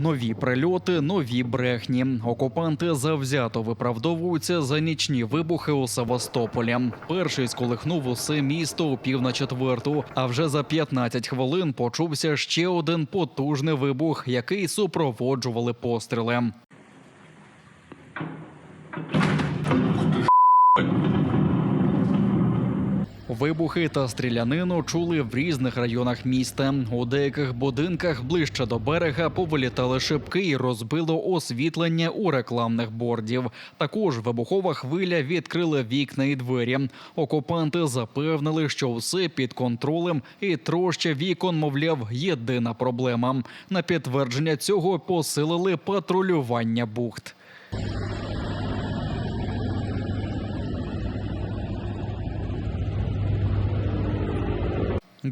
Нові прильоти, нові брехні. Окупанти завзято виправдовуються за нічні вибухи у Севастополі. Перший сколихнув усе місто у пів на четверту. А вже за 15 хвилин почувся ще один потужний вибух, який супроводжували постріли. Вибухи та стрілянину чули в різних районах міста. У деяких будинках ближче до берега повилітали шибки і розбило освітлення у рекламних бордів. Також вибухова хвиля відкрила вікна і двері. Окупанти запевнили, що все під контролем, і троща вікон, мовляв, єдина проблема. На підтвердження цього посилили патрулювання бухт.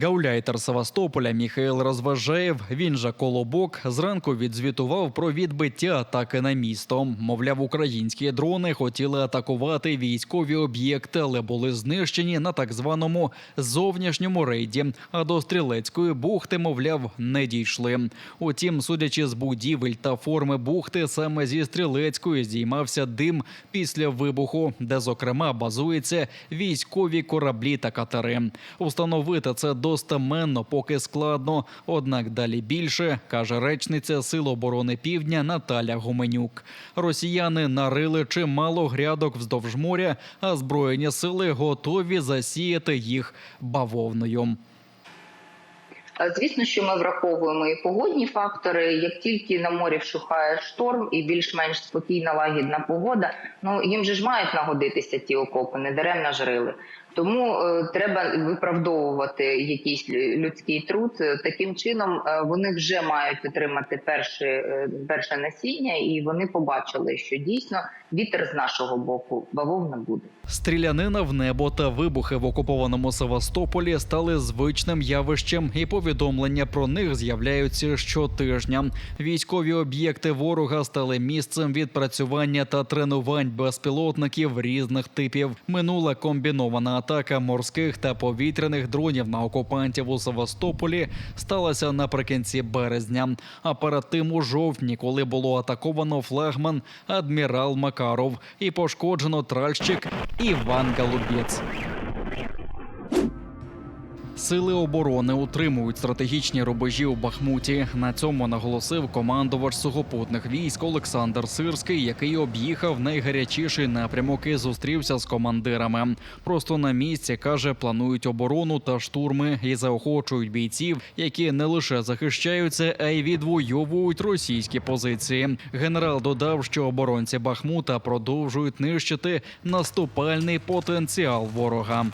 Гауляйтер Севастополя Міхайл Розважаєв, він же Колобок, зранку відзвітував про відбиття атаки на місто. Мовляв, українські дрони хотіли атакувати військові об'єкти, але були знищені на так званому зовнішньому рейді. А до стрілецької бухти, мовляв, не дійшли. Утім, судячи з будівель та форми бухти, саме зі стрілецької здіймався дим після вибуху, де зокрема базуються військові кораблі та катери. Установити це достеменно поки складно. Однак далі більше каже речниця Сил оборони Півдня Наталя Гуменюк. Росіяни нарили чимало грядок вздовж моря, а збройні сили готові засіяти їх бавовною. Звісно, що ми враховуємо і погодні фактори. Як тільки на морі вщухає шторм і більш-менш спокійна лагідна погода, ну їм же ж мають нагодитися ті окопи, не даремно жрили. Тому е, треба виправдовувати якийсь людський труд. Е, Таким чином е, вони вже мають отримати перше, перше насіння, і вони побачили, що дійсно вітер з нашого боку бавовна буде. Стрілянина в небо та вибухи в окупованому Севастополі стали звичним явищем, і повідомлення про них з'являються щотижня. Військові об'єкти ворога стали місцем відпрацювання та тренувань безпілотників різних типів. Минула комбінована атака морських та повітряних дронів на окупантів у Севастополі сталася наприкінці березня. А перед тим у жовтні, коли було атаковано флагман адмірал Макаров і пошкоджено тральщик Іван Голубець. Сили оборони утримують стратегічні рубежі у Бахмуті. На цьому наголосив командувач сухопутних військ Олександр Сирський, який об'їхав найгарячіший напрямок і зустрівся з командирами. Просто на місці каже, планують оборону та штурми і заохочують бійців, які не лише захищаються, а й відвоюють російські позиції. Генерал додав, що оборонці Бахмута продовжують нищити наступальний потенціал ворога.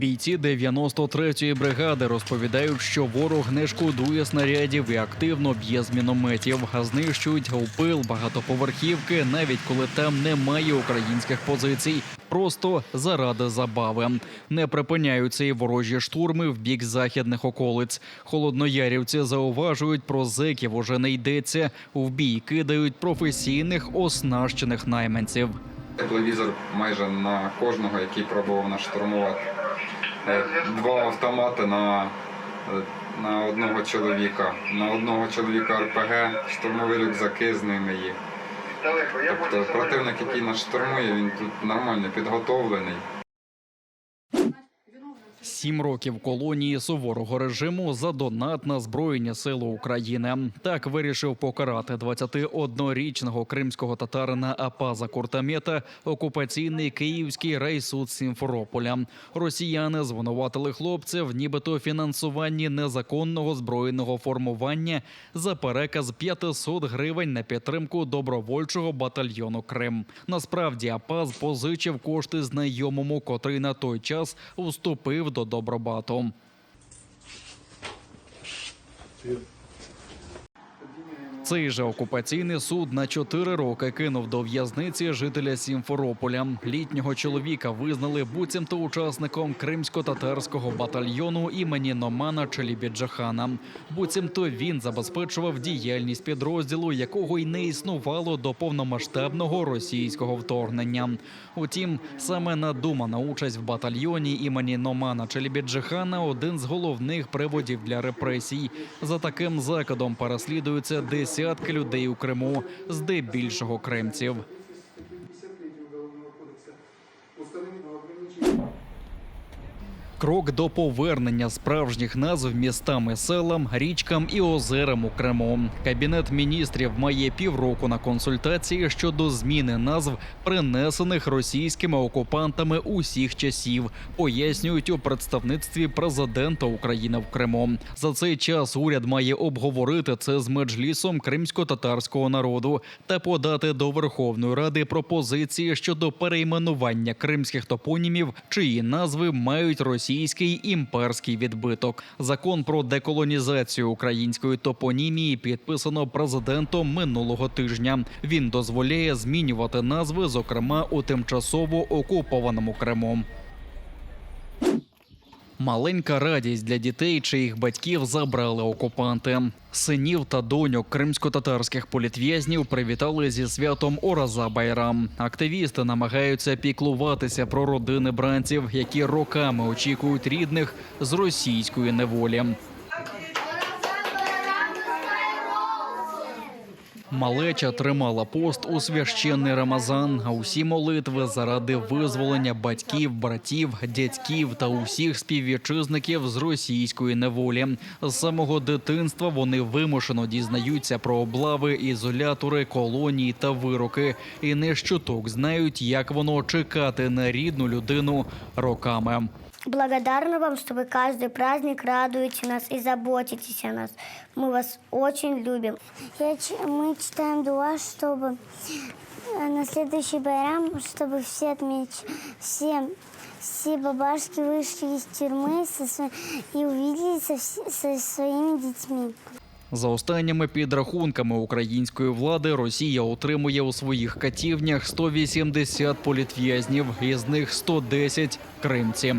Бійці 93-ї бригади розповідають, що ворог не шкодує снарядів і активно б'є з мінометів, знищують упил багатоповерхівки, навіть коли там немає українських позицій. Просто заради забави не припиняються і ворожі штурми в бік західних околиць. Холодноярівці зауважують про зеків уже не йдеться. В бій кидають професійних оснащених найманців. Тепловізор майже на кожного, який пробував нас штурмувати. Е, Два автомати на, е, на одного чоловіка. На одного чоловіка РПГ, штурмові рюкзаки з ними є. Тобто противник, який нас штурмує, він тут нормально підготовлений. Сім років колонії суворого режиму за донат на збройні сили України. Так вирішив покарати 21-річного кримського татарина Апаза Куртамета окупаційний київський райсуд Сімферополя. Росіяни звинуватили хлопців, нібито фінансуванні незаконного збройного формування за переказ 500 гривень на підтримку добровольчого батальйону Крим. Насправді Апаз позичив кошти знайомому, котрий на той час уступив до Добробату. Цей же окупаційний суд на чотири роки кинув до в'язниці жителя Сімферополя. Літнього чоловіка визнали буцімто учасником кримсько-татарського батальйону імені Номана Челібіджахана. Буцімто він забезпечував діяльність підрозділу, якого й не існувало до повномасштабного російського вторгнення. Утім, саме надумана участь в батальйоні імені Номана Челібіджихана один з головних приводів для репресій. За таким закидом переслідуються десятки людей у Криму, здебільшого кримців. Крок до повернення справжніх назв містам і селам, річкам і озерам у Криму. Кабінет міністрів має півроку на консультації щодо зміни назв, принесених російськими окупантами усіх часів. Пояснюють у представництві президента України в Криму. За цей час уряд має обговорити це з меджлісом кримсько-татарського народу та подати до Верховної Ради пропозиції щодо перейменування кримських топонімів, чиї назви мають російський імперський відбиток. Закон про деколонізацію української топонімії підписано президентом минулого тижня. Він дозволяє змінювати назви, зокрема у тимчасово окупованому Криму. Маленька радість для дітей, чиїх батьків забрали окупанти. Синів та доньок кримсько-татарських політв'язнів привітали зі святом Ораза Байрам. Активісти намагаються піклуватися про родини бранців, які роками очікують рідних з російської неволі. Малеча тримала пост у священний Рамазан, а усі молитви заради визволення батьків, братів, дядьків та усіх співвітчизників з російської неволі. З самого дитинства вони вимушено дізнаються про облави, ізолятори, колонії та вироки, і не щуток знають, як воно чекати на рідну людину роками. Благодарна вам, что вы каждый праздник радуете нас и заботитесь о нас. Мы вас очень любим. Я, ч- мы читаем дуа, чтобы э, на следующий байрам, чтобы все отмеч... все, все бабашки вышли из тюрьмы со сво- и увиделись со, вс- со своими детьми. За останніми підрахунками української влади, Росія утримує у своїх катівнях 180 політв'язнів, із них 110 – кримці.